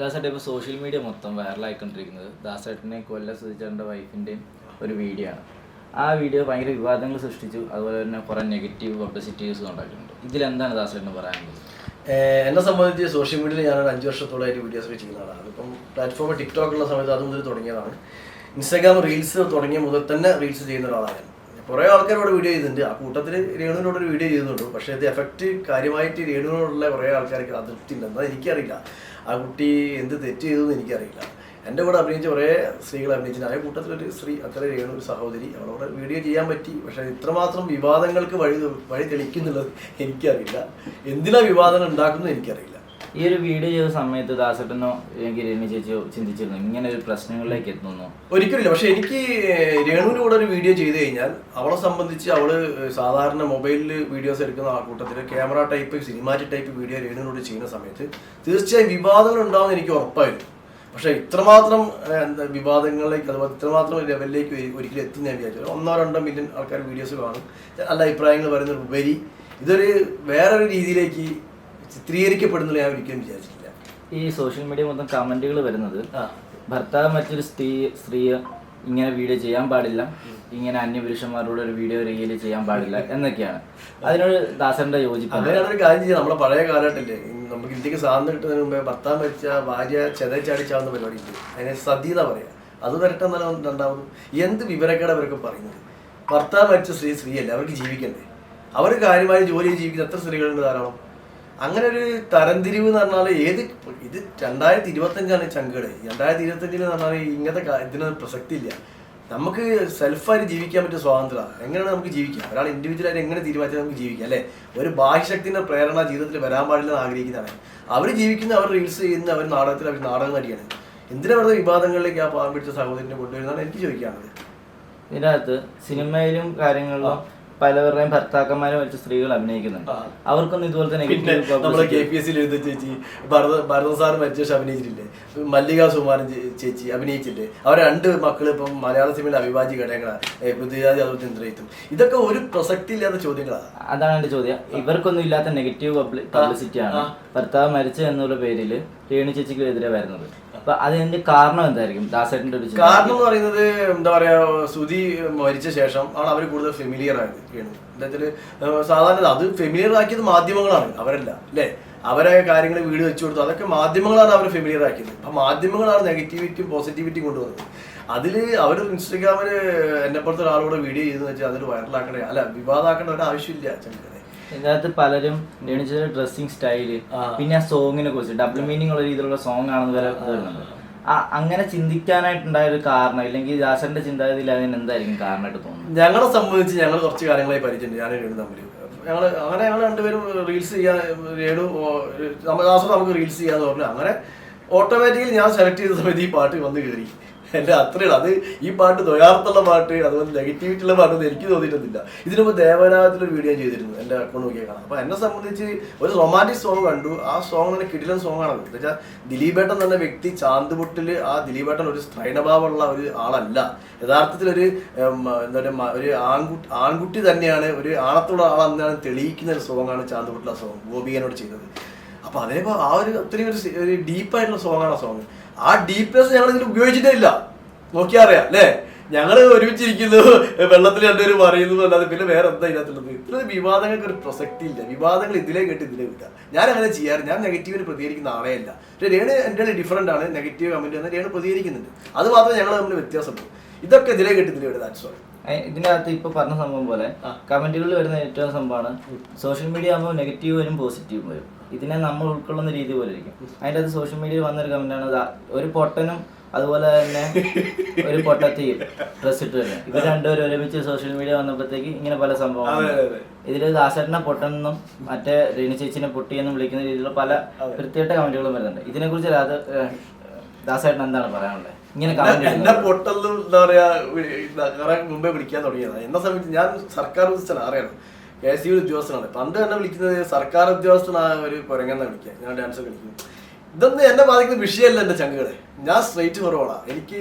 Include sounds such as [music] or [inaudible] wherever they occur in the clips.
ദാസേട്ടൻ ഇപ്പോൾ social media മൊത്തം വൈറലായിക്കൊണ്ടിരിക്കുന്നത് ദാസേട്ടനെ കൊല്ല സുധിച്ചേട്ടന്റെ വൈഫിന്റെയും ഒരു വീഡിയോ ആണ്. ആ വീഡിയോ ഭയങ്കര വിവാദങ്ങൾ സൃഷ്ടിച്ചു. അതുപോലെ തന്നെ കുറേ നെഗറ്റീവ് പബ്ലിസിറ്റീവ്സ് ഉണ്ടാക്കിയിട്ടുണ്ട് ഇതിലെന്താണ് ദാസേട്ടന് പറയാനുള്ളത്? എന്നെ സംബന്ധിച്ച് സോഷ്യൽ മീഡിയയിൽ ഞാനൊരു അഞ്ച് വർഷത്തോളമായിട്ട് വീഡിയോസ് ചെയ്യുന്ന ആളാണ്. ഇപ്പം പ്ലാറ്റ്ഫോം ടിക്ടോക്ക് ഉള്ള സമയത്ത് അത് മുതൽ തുടങ്ങിയതാണ്. ഇൻസ്റ്റാഗ്രാം റീൽസ് തുടങ്ങിയ മുതൽ തന്നെ റീൽസ് ചെയ്യുന്ന ഒരാളാണ് കുറേ ആൾക്കാരോട് വീഡിയോ ചെയ്തിട്ടുണ്ട്. ആ കൂട്ടത്തിൽ രേണുവിനോട് ഒരു വീഡിയോ ചെയ്യുന്നുണ്ട് പക്ഷേ ഇത് എഫക്റ്റ് കാര്യമായിട്ട് രേണുവിനോടുള്ള കുറേ ആൾക്കാർക്ക് അതൃപ്തി ഇല്ല എന്നാൽ എനിക്കറിയില്ല. ആ കുട്ടി എന്ത് തെറ്റ് ചെയ്തു എന്ന് എനിക്കറിയില്ല. എന്റെ കൂടെ അഭിനയിച്ച കുറേ സ്ത്രീകൾ അഭിനയിച്ചിട്ടുണ്ട്. ആ കൂട്ടത്തിലൊരു സ്ത്രീ അത്ര രേണു ഒരു സഹോദരി അവളോട് വീഡിയോ ചെയ്യാൻ പറ്റി. പക്ഷേ ഇത്രമാത്രം വിവാദങ്ങൾക്ക് വഴി വഴി തെളിക്കുന്നുള്ളത് എനിക്കറിയില്ല. എന്തിനാ വിവാദങ്ങൾ ഉണ്ടാക്കുന്നത് എനിക്കറിയില്ല. ഈ ഒരു വീഡിയോ ചെയ്ത സമയത്ത് ദാസട്ടനോ അല്ലെങ്കിൽ രമി ചേച്ചിയോ ചിന്തിച്ചിരുന്നു? ഇങ്ങനെ ഒരു പ്രശ്നങ്ങളിലേക്ക് എത്തുന്നു. ഒരിക്കലില്ല പക്ഷെ എനിക്ക് രേണുവിന്റെ കൂടെ ഒരു വീഡിയോ ചെയ്തു കഴിഞ്ഞാൽ അവളെ സംബന്ധിച്ച് അവൾ സാധാരണ മൊബൈലിൽ വീഡിയോസ് എടുക്കുന്ന ആ കൂട്ടത്തിൽ camera type cinematic type video രേണുവിനോട് ചെയ്യുന്ന സമയത്ത് തീർച്ചയായും വിവാദങ്ങൾ ഉണ്ടാവുമെന്ന് എനിക്ക് ഉറപ്പായിരുന്നു. പക്ഷെ ഇത്രമാത്രം വിവാദങ്ങളിലേക്ക് അതുപോലെ ഇത്രമാത്രം ലെവലിലേക്ക് ഒരി- ഒരിക്കലും എത്തും ഞാൻ വിചാരിച്ചു. ഒന്നോ രണ്ടോ മില്യൺ ആൾക്കാർ വീഡിയോസ് കാണും. നല്ല അഭിപ്രായങ്ങൾ പറയുന്ന ഉപരി ഇതൊരു വേറൊരു രീതിയിലേക്ക് ചിത്രീകരിക്കപ്പെടുന്നില്ല ഞാൻ ഒരിക്കലും വിചാരിച്ചിട്ടില്ല. ഈ സോഷ്യൽ മീഡിയ മൊത്തം കമന്റുകൾ വരുന്നത് ഭർത്താവ് മറ്റൊരു സ്ത്രീ സ്ത്രീയെ ഇങ്ങനെ വീഡിയോ ചെയ്യാൻ പാടില്ല. ഇങ്ങനെ അന്യപുരുഷന്മാരോട് ഒരു വീഡിയോ റീൽ ചെയ്യാൻ പാടില്ല എന്നൊക്കെയാണ്. അതിനോട് ദാസന്റെ യോജിപ്പ്. അങ്ങനെയാണ് ഒരു കാര്യം ചെയ്യാം. നമ്മുടെ പഴയ കാലഘട്ടല്ലേ നമുക്ക് ഇന്ത്യയ്ക്ക് സ്വാതന്ത്ര്യം കിട്ടുന്നതിന് മുമ്പേ ഭർത്താവ് മരിച്ച ഭാര്യ ചെതച്ചാടിച്ചാവുന്ന പരിപാടി ഉണ്ട് അതിനെ സതീത പറയാ. അത് വരട്ടെ എന്നാലും രണ്ടാമത്. എന്ത് വിവരക്കേട് അവരൊക്കെ പറയുന്നത്? ഭർത്താവ് മരിച്ച സ്ത്രീ സ്ത്രീയല്ലേ അവർക്ക് ജീവിക്കണ്ടേ? അവർ കാര്യമായി ജോലി ജീവിക്കുന്ന എത്ര സ്ത്രീകളുണ്ട് ധാരാളം? അങ്ങനെ ഒരു തരംതിരിവ് എന്ന് പറഞ്ഞാൽ ഏത് ഇത് രണ്ടായിരത്തി ഇരുപത്തഞ്ചാണ് ചങ്കട് രണ്ടായിരത്തി ഇരുപത്തഞ്ചിൽ എന്ന് പറഞ്ഞാൽ ഇങ്ങനത്തെ ഇതിന് പ്രസക്തി ഇല്ല നമുക്ക് സെൽഫായിട്ട് ജീവിക്കാൻ പറ്റിയ സ്വാതന്ത്ര്യം എങ്ങനെയാണ് നമുക്ക് ജീവിക്കാം? ഒരാൾ ഇൻഡിവിജ്വലായിട്ട് എങ്ങനെ തീരുമാനിച്ചാൽ നമുക്ക് ജീവിക്കാം അല്ലേ? ഒരു ബാഹ്യശക്തിന്റെ പ്രേരണ ജീവിതത്തിൽ വരാൻ പാടില്ല എന്ന് ആഗ്രഹിക്കുന്നതാണ്. അവർ ജീവിക്കുന്ന അവർ റീൽസ് ചെയ്യുന്ന അവർ നാടകത്തിൽ അവർ നാടകം നടിയാണ് എന്തിനാ വെറുതെ വിവാദങ്ങളിലേക്ക് ആ പാവം പിടിച്ച സഹോദരനെ കൊണ്ടുവരുന്നതാണ് എനിക്ക് ചോദിക്കാനുള്ളത്. ഇതിനകത്ത് സിനിമയിലും കാര്യങ്ങളിലും പലവരുടെയും ഭർത്താക്കന്മാരെ വെച്ച് സ്ത്രീകൾ അഭിനയിക്കുന്നുണ്ട്. അവർക്കൊന്നും ഇതുപോലെ തന്നെ നെഗറ്റീവ് നമ്മളെ കെ പി എസ് സിയിൽ എഴുത ചേച്ചി ഭരത ഭരത സാർ മരിച്ച ശേഷം അഭിനയിച്ചിട്ടില്ലേ? മല്ലിക സുമാരൻ ചേച്ചി അഭിനയിച്ചില്ലേ? അവർ രണ്ട് മക്കൾ ഇപ്പം മലയാള സിനിമയിൽ അവിഭാജ്യ ഘടകങ്ങളാണ് പൃഥ്വിരാജ് അതുപോലെ ഇന്ദ്രയിത്തും ഇതൊക്കെ ഒരു പ്രസക്തി ഇല്ലാത്ത ചോദ്യങ്ങളാണ് അതാണ് എന്റെ ചോദ്യം. ഇവർക്കൊന്നും ഇല്ലാത്ത നെഗറ്റീവ് പബ്ലിസിറ്റി ആണ് ഭർത്താവ് മരിച്ചു എന്നുള്ള പേരിൽ രേണു ചേച്ചിക്ക് എതിരെ വരുന്നത്. അപ്പൊ അതിന്റെ കാരണം എന്തായിരിക്കും? ദാസേട്ടന്റെ ഒരു. കാരണം എന്ന് പറയുന്നത് എന്താ പറയാ സുധി മരിച്ച ശേഷം ആണ് അവർ കൂടുതൽ ഫെമിലിയർ ആയത് വീണു എന്താ സാധാരണ അത് ഫെമിലിയർ ആക്കിയത് മാധ്യമങ്ങളാണ് അവരല്ല അല്ലേ? അവരെ കാര്യങ്ങൾ വീട് വെച്ചു കൊടുത്തു അതൊക്കെ മാധ്യമങ്ങളാണ് അവർ ഫെമിലിയർ ആക്കിയത്. അപ്പൊ മാധ്യമങ്ങളാണ് നെഗറ്റിവിറ്റിയും പോസിറ്റിവിറ്റിയും കൊണ്ടുവന്നത്. അതിൽ അവർ ഇൻസ്റ്റഗ്രാമിൽ എന്നെ ഒരാളോട് വീഡിയോ ചെയ്തെന്ന് വെച്ചാൽ അതിൽ വൈറലാക്കണേ അല്ല വിവാദമാക്കേണ്ട ഒരു ആവശ്യമില്ല ഇതിനകത്ത് പലരും ഡ്രസ്സിങ് സ്റ്റൈൽ പിന്നെ ആ സോങ്ങിനെ കുറിച്ച് ഡബിൾ മീനിങ് ഉള്ള രീതിയിലുള്ള സോങ് ആണെന്ന് വരെ വരുന്നുണ്ട് ആ അങ്ങനെ ചിന്തിക്കാനായിട്ടുണ്ടായ ഒരു കാരണം ഇല്ലെങ്കിൽ ദാസന്റെ ചിന്താഗതിയിൽ അതിന് എന്തായിരിക്കും കാരണമായിട്ട് തോന്നുന്നത്? ഞങ്ങളെ സംബന്ധിച്ച് ഞങ്ങൾ കുറച്ച് കാര്യങ്ങളായി പരിചയമുണ്ട് ഞാൻ രേണു തമ്മിൽ ഞങ്ങൾ അങ്ങനെ ഞങ്ങൾ രണ്ടുപേരും റീൽസ് ചെയ്യാൻ രേണു ദാസോട് നമുക്ക് റീൽസ് ചെയ്യാന്ന് പറഞ്ഞു. അങ്ങനെ ഓട്ടോമാറ്റിക്കലി ഞാൻ സെലക്ട് ചെയ്ത സമയത്ത് ഈ പാട്ട് വന്ന് കയറി എന്റെ അത്രയാണ് അത് ഈ പാട്ട് ദ്വയാർത്ഥമുള്ള പാട്ട് അതുപോലെ നെഗറ്റിവിറ്റി ഉള്ള പാട്ടൊന്നും എനിക്ക് തോന്നിയിട്ടൊന്നുമില്ല. ഇതിനു മുമ്പ് ദേവനാഥത്തിലൊരു വീഡിയോ ചെയ്തിരുന്നു എന്റെ അക്കൗണ്ട് നോക്കിയാൽ കാണാം. അപ്പോൾ എന്നെ സംബന്ധിച്ച് ഒരു റൊമാന്റിക് സോങ് കണ്ടു. ആ സോങ് തന്നെ കിടിലൻ സോങ് ആണ് എന്ന് വെച്ചാൽ ദിലീപേട്ടൻ എന്ന വ്യക്തി ചാന്തുപുട്ടിൽ ആ ദിലീപേട്ടൻ ഒരു സ്ത്രൈണഭാവമുള്ള ഒരു ആളല്ല. യഥാർത്ഥത്തിൽ ഒരു എന്താ പറയുക ഒരു ആൺകുട്ടി ആൺകുട്ടി തന്നെയാണ് ഒരു ആണത്തുള്ള ആളെന്നാണ് തെളിയിക്കുന്ന ഒരു സോങ്ങാണ് ചാന്തുപുട്ടിലെ സോങ് ഗോപികനോട് ചെയ്തത്. അപ്പൊ അതേപോലെ ആ ഒരു അത്രയും ഒരു ഡീപ്പായിട്ടുള്ള സോങ്ങാണ് ആ സോങ് ആ ഡീപ്നെസ് ഞങ്ങൾ ഇതിൽ ഉപയോഗിച്ചിട്ടേ ഇല്ല നോക്കിയാ അറിയാം അല്ലേ? ഞങ്ങൾ ഒരുമിച്ചിരിക്കുന്നു വെള്ളത്തിൽ രണ്ടുപേരും പറയുന്നു അല്ലാതെ പിന്നെ വേറെ എന്താ ഇതിനകത്തുള്ളത്? ഇത്ര വിവാദങ്ങൾക്ക് ഒരു പ്രസക്തി ഇല്ല. വിവാദങ്ങൾ ഇതിലേ കേട്ട് ഇതിലേ വിടാം ഞാൻ അങ്ങനെ ചെയ്യാറ് ഞാൻ നെഗറ്റീവിന് പ്രതികരിക്കുന്ന ആളേ അല്ല. പക്ഷേ രേണു എന്റെ ഡിഫറന്റ് ആണ് നെഗറ്റീവ് കമന്റ് എന്ന് രേണു പ്രതികരിക്കുന്നുണ്ട്. അത് മാത്രമേ ഞങ്ങൾ തമ്മിൽ വ്യത്യാസമുള്ളൂ. ഇതൊക്കെ ഇതിലേ കേട്ട് ഇതിലേ വിടുക ദാറ്റ്സ് ഓൾ ഇതിനകത്ത് ഇപ്പൊ പറഞ്ഞ സംഭവം പോലെ കമന്റുകളിൽ വരുന്ന ഏറ്റവും സംഭവമാണ് സോഷ്യൽ മീഡിയ ആകുമ്പോൾ നെഗറ്റീവ് വരും പോസിറ്റീവ് വരും. ഇതിനെ നമ്മൾ ഉൾക്കൊള്ളുന്ന രീതി പോലെ ഇരിക്കും. അതിന്റെ അത് സോഷ്യൽ മീഡിയയിൽ വന്നൊരു കമന്റാണ് ഒരു പൊട്ടനും അതുപോലെ തന്നെ ഒരു പൊട്ടത്തിയും ഡ്രസ് ഇട്ട് തന്നെ. ഇവർ രണ്ടുപേരും ഒരുമിച്ച് സോഷ്യൽ മീഡിയ വന്നപ്പോഴത്തേക്ക് ഇങ്ങനെ പല സംഭവങ്ങൾ. ഇതിൽ ദാസേട്ടനെ പൊട്ടെന്നും മറ്റേ രേണു ചേച്ചിനെ പൊട്ടിയെന്നും വിളിക്കുന്ന രീതിയിലുള്ള പല. വൃത്തിയായിട്ട കമന്റുകളും വരുന്നുണ്ട്. ഇതിനെക്കുറിച്ച് രാധ ദാസേട്ടൻ എന്താണ് പറയാനുള്ളത്? ഇങ്ങനെ എന്നെ- പൊട്ടലും എന്താ പറയാ മുമ്പേ വിളിക്കാൻ തുടങ്ങിയതാണ് എന്നെ സംബന്ധിച്ച് ഞാൻ സർക്കാർ അറിയണം. കെ എസ് യു ഉദ്യോഗസ്ഥനാണ്. പണ്ട് എന്നെ വിളിക്കുന്നത് സർക്കാർ ഉദ്യോഗസ്ഥനായ ഒരു കുരങ്ങെന്ന വിളിക്കുക. ഞാൻ ഡാൻസ് കളിക്കുന്നു. ഇതൊന്നും എന്നെ ബാധിക്കുന്ന വിഷയമല്ല എന്റെ ചങ്കുകളെ. ഞാൻ സ്ട്രേറ്റ് കുറവാണ് എനിക്ക്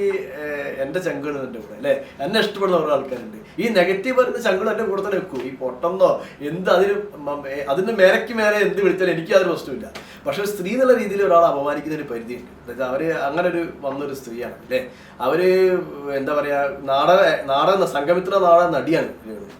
എന്റെ ചങ്കുകൾ എന്റെ കൂടെ അല്ലെ? എന്നെ ഇഷ്ടപ്പെടുന്ന കുറേ ആൾക്കാരുണ്ട്. ഈ നെഗറ്റീവ് പറയുന്ന ചങ്കുകൾ എന്റെ കൂടെ തന്നെ വെക്കും. ഈ പൊട്ടന്നോ എന്ത് അതിന് അതിന് അതിന്റെ മേലെ എന്ത് വിളിച്ചാലും എനിക്ക് അതൊരു പ്രശ്നമില്ല പക്ഷെ സ്ത്രീ എന്നുള്ള രീതിയിൽ ഒരാളെ അപമാനിക്കുന്നതിന് പരിധിയുണ്ട്. എന്നുവെച്ചാൽ അവർ അങ്ങനെ ഒരു വന്നൊരു സ്ത്രീയാണ് അല്ലേ? അവർ എന്താ പറയാ നാടക നാടക സംഗമിത്ര നാടക നടിയാണ്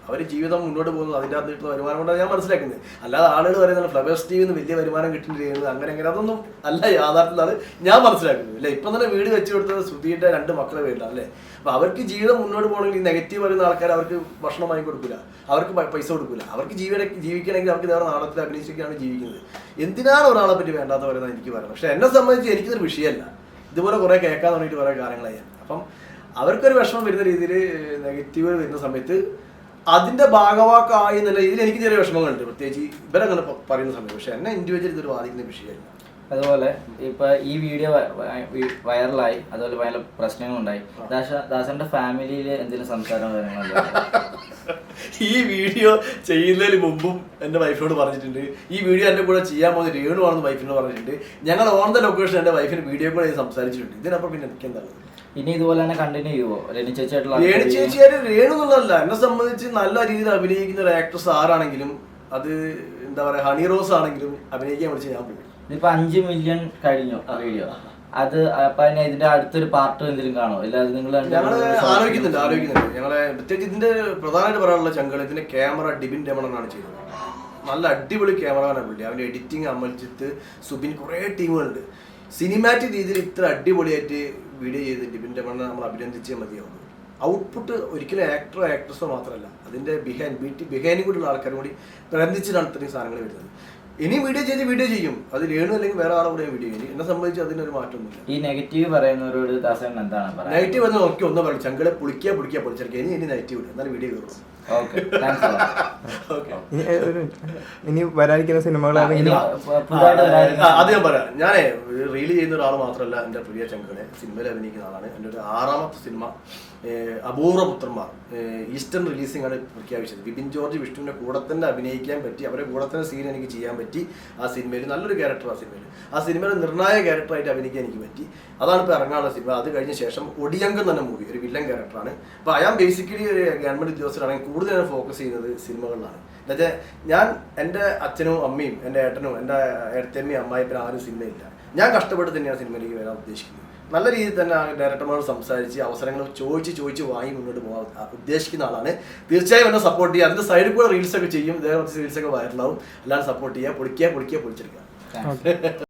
അവർ ജീവിതം മുന്നോട്ട് പോകുന്നത് അതിന്റെ അകത്ത് കിട്ടുന്ന വരുമാനം കൊണ്ടാണ് ഞാൻ മനസ്സിലാക്കുന്നത്. അല്ലാതെ ആളുകൾ പറയുന്നത് ഫ്ലവേഴ്സ് ടി വിന്ന് വലിയ വരുമാനം കിട്ടുന്നത് അങ്ങനെ അങ്ങനെ അതൊന്നും അല്ല യാഥാർത്ഥ്യമാണ് ഞാൻ മനസ്സിലാക്കുന്നത് അല്ലേ? ഇപ്പം തന്നെ വീട് വെച്ച് കൊടുത്തത് ശ്രുതിയുടെ രണ്ട് മക്കളെ വീടാണ് അല്ലേ? അപ്പൊ അവർക്ക് ജീവിതം മുന്നോട്ട് പോകണമെങ്കിൽ നെഗറ്റീവ് വരുന്ന ആൾക്കാർ അവർക്ക് ഭക്ഷണം വാങ്ങി കൊടുക്കില്ല അവർക്ക് പൈസ കൊടുക്കില്ല അവർക്ക് ജീവിത ജീവിക്കണമെങ്കിൽ അവർക്ക് വേറെ നാടകത്തിൽ അഭിനയിച്ചൊക്കെയാണ് ജീവിക്കുന്നത്. എന്തിനാണ് ഒരാളെ പറ്റി വേണ്ടാത്ത പറയുന്നത് എനിക്ക് പറയാം. പക്ഷെ എന്നെ സംബന്ധിച്ച് എനിക്കിതൊരു വിഷയമല്ല. ഇതുപോലെ കുറെ കേൾക്കാൻ തുടങ്ങിയിട്ട് കുറെ കാര്യങ്ങളായി. അപ്പം അവർക്കൊരു വിഷമം വരുന്ന രീതിയിൽ നെഗറ്റീവ് വരുന്ന സമയത്ത് അതിന്റെ ഭാഗവാക്കായി എന്നുള്ള രീതിയിൽ എനിക്ക് ചെറിയ വിഷമങ്ങളുണ്ട്. പ്രത്യേകിച്ച് ഇവരങ്ങനെ പറയുന്ന സമയത്ത്. പക്ഷെ എന്നെ ഇൻഡിവിജ്വൽ ഇതൊരു ബാധിക്കുന്ന വിഷയമല്ല. അതുപോലെ ഇപ്പൊ ഈ വീഡിയോ വൈറലായി. അതുപോലെ ഭയങ്കര പ്രശ്നങ്ങളുണ്ടായി. ദാസ ദാസന്റെ ഫാമിലിയിൽ എന്തെങ്കിലും സംസാരം കാര്യങ്ങളുണ്ടോ [laughs] ഈ വീഡിയോ ചെയ്യുന്നതിന് മുമ്പും എന്റെ വൈഫിനോട് പറഞ്ഞിട്ടുണ്ട്. ഈ വീഡിയോ എന്റെ കൂടെ ചെയ്യാൻ പോകുന്ന രേണു ആണെന്ന് വൈഫിനോട് പറഞ്ഞിട്ടുണ്ട്. ഞങ്ങൾ ഓൺ ദ ലൊക്കേഷൻ എന്റെ വൈഫിന് വീഡിയോ കൂടെ സംസാരിച്ചിട്ടുണ്ട്. ഇതിനപ്പുറം പിന്നെ എനിക്ക് എന്താണ് ഇനി ഇതുപോലെ തന്നെ കണ്ടിന്യൂ ചെയ്യുമോ രനി ചേച്ചിയായിട്ടുള്ള രേണു ചേച്ചിയായിട്ട് രേണു എന്നുള്ളതല്ല. എന്നെ സംബന്ധിച്ച് നല്ല രീതിയിൽ അഭിനയിക്കുന്ന ഒരു ആക്ട്രസ് ആരാണെങ്കിലും അത് എന്താ പറയാ ഹണി റോസ് ആണെങ്കിലും അഭിനയിക്കാൻ വിളിച്ച് ഞാൻ പോകും ഇതിപ്പോ അഞ്ച് മില്യൺ കഴിഞ്ഞു? വീഡിയോ അത് അപ്പൊ ഇതിന്റെ അടുത്തൊരു പാർട്ട് എന്തെങ്കിലും കാണോ ഇല്ലാതെ നിങ്ങൾ ഞങ്ങൾ ആലോചിക്കുന്നുണ്ട് ആലോചിക്കുന്നുണ്ട്. ഞങ്ങളെ പ്രത്യേകിച്ച് ഇതിന്റെ പ്രധാനമായിട്ട് പറയാനുള്ള ചങ്കൾ ഇതിന്റെ ക്യാമറ ഡിബിൻ രമണനാണ് ചെയ്തത്. നല്ല അടിപൊളി ക്യാമറമാനാണ് പുള്ളി. അവന്റെ എഡിറ്റിംഗ് അമൽജിത്ത് സുബിൻ കുറേ ടീമുകളുണ്ട്. സിനിമാറ്റിക് രീതിയിൽ ഇത്ര അടിപൊളിയായിട്ട് വീഡിയോ ചെയ്ത് ഡിബിൻ രമണനെ നമ്മൾ അഭിനന്ദിച്ചേ മതിയാവുള്ളൂ. ഔട്ട്പുട്ട് ഒരിക്കലും ആക്ടറോ ആക്ട്രസോ മാത്രമല്ല അതിന്റെ ബിഹൈൻ ബിഹൈനും കൂടി കൂടിയുള്ള ആൾക്കാരും കൂടി പ്രബന്ധിച്ചിട്ടാണ് ഇത്രയും സാധനങ്ങൾ വരുന്നത്. ഇനി വീഡിയോ ചെയ്ത് വീഡിയോ ചെയ്യും. അത് ലേണു അല്ലെങ്കിൽ വേറെ ആളെ കൂടെ വീഡിയോ ചെയ്യും. എന്നെ സംബന്ധിച്ച് അതിനൊരു മാറ്റമൊന്നുമില്ല ഈ നെഗറ്റീവ് പറയുന്നവരോട് ദാസൻ എന്താണ് നെഗറ്റീവ് എന്ന് നോക്കി ഒന്ന് പറയും ചങ്കളെ പുളിക്കുക പുളിക്കുക പൊളിച്ചെടുക്കുക. ഇനി ഇനി നെഗറ്റീവ് ഇടും എന്നാലും വീഡിയോ കയറും ഇനി വരാനിരിക്കുന്ന സിനിമകൾ അത് ഞാൻ പറയാം. ഞാനേ റീൽ ചെയ്യുന്ന ഒരാൾ മാത്രമല്ല എന്റെ പ്രിയ ചങ്കളെ സിനിമയിൽ അഭിനയിക്കുന്ന ആളാണ്. എന്റെ ഒരു ആറാമത്തെ സിനിമ അപൂർവ പുത്രന്മാർ ഈസ്റ്റേൺ റിലീസിംഗ് ആണ് പ്രഖ്യാപിച്ചത്. ബിപിൻ ജോർജ് വിഷ്ണുവിന്റെ കൂടെ തന്നെ അഭിനയിക്കാൻ പറ്റി അവരെ കൂടെ തന്നെ സീൻ എനിക്ക് ചെയ്യാൻ പറ്റി ആ സിനിമയിൽ. നല്ലൊരു ക്യാരക്ടർ ആ സിനിമയിൽ. ആ സിനിമയിൽ നിർണായക ക്യാരക്ടറായിട്ട് അഭിനയിക്കാൻ എനിക്ക് പറ്റി. അതാണ് ഇപ്പോൾ ഇറങ്ങാനുള്ള സിനിമ. അത് കഴിഞ്ഞ ശേഷം ഒടിയങ്കം തന്നെ മൂവി ഒരു വില്ലൻ ക്യാരക്ടറാണ് അപ്പോൾ അയാൾ ബേസിക്കലി ഒരു ഗവൺമെന്റ് ഉദ്യോഗസ്ഥരാണെങ്കിൽ കൂടുതൽ ഞാൻ ഫോക്കസ് ചെയ്യുന്നത് സിനിമകളിലാണ്. എന്നുവെച്ചാൽ ഞാൻ എന്റെ അച്ഛനും അമ്മയും എന്റെ ഏട്ടനും എന്റെ ഏട്ടത്തമ്മയും അമ്മായിപ്പനും ആരും സിനിമയില്ല. ഞാൻ കഷ്ടപ്പെട്ട് തന്നെയാണ് സിനിമയിലേക്ക് വരാൻ ഉദ്ദേശിക്കുന്നത്. നല്ല രീതിയിൽ തന്നെ ആ ഡയറക്ടർമാരോട് സംസാരിച്ച് അവസരങ്ങൾ ചോദിച്ച് ചോദിച്ച് വാങ്ങി മുന്നോട്ട് പോകാൻ ഉദ്ദേശിക്കുന്ന ആളാണ്. തീർച്ചയായും എന്നെ സപ്പോർട്ട് ചെയ്യുക. അതിന്റെ സൈഡിൽ കൂടെ റീൽസ് ഒക്കെ ചെയ്യും. ഇതേ റീൽസ് ഒക്കെ വൈറലാവും എല്ലാവരും സപ്പോർട്ട് ചെയ്യുക. പൊളിക്കുക പൊളിക്കുക പൊളിച്ചെടുക്കുക.